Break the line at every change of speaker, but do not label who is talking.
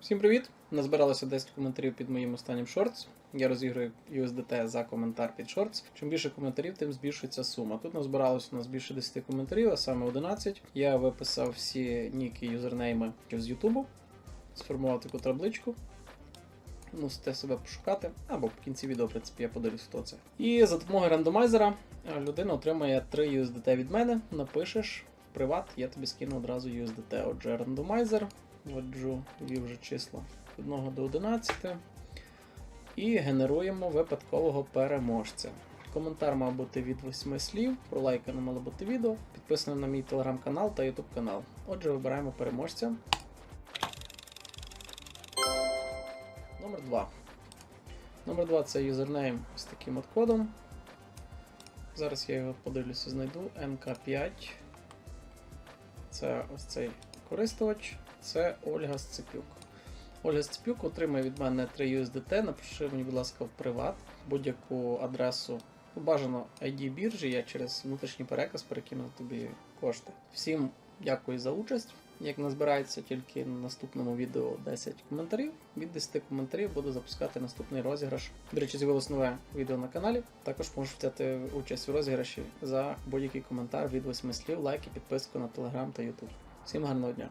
Всім привіт! Назбиралося 10 коментарів під моїм останнім шортс. Я розіграю USDT за коментар під шортс. Чим більше коментарів, тим збільшується сума. Тут назбиралося у нас більше 10 коментарів, а саме 11. Я виписав всі ніки юзернейми з Ютубу, сформував таку табличку. Мусите себе пошукати, або в кінці відео, в принципі, я подивлюсь, хто це. І за допомогою рандомайзера е, людина отримає 3 USDT від мене. Напишеш в приват, я тобі скину одразу USDT. Отже, рандомайзер. Вводжу вже числа від 1 до 11. І генеруємо випадкового переможця. Коментар мав бути від 8 слів, пролайкане мало бути відео, підписано на мій телеграм-канал та ютуб канал. Отже, вибираємо переможця. Номер 2. Номер 2 це юзернейм з таким от кодом. Зараз я його подивлюся, знайду. МК5. Це ось цей користувач. Це Ольга Сцепюк. Ольга Сцепюк отримає від мене 3 USDT. Напиши мені, будь ласка, в приват будь-яку адресу. Бажано ID біржі, я через внутрішній переказ перекину тобі кошти. Всім дякую за участь. Як назбирається тільки на наступному відео 10 коментарів, від 10 коментарів буду запускати наступний розіграш. До речі, з'явилось нове відео на каналі. Також можеш взяти участь у розіграші за будь-який коментар від 8 слів, лайк і підписку на телеграм та ютуб. Всім гарного дня!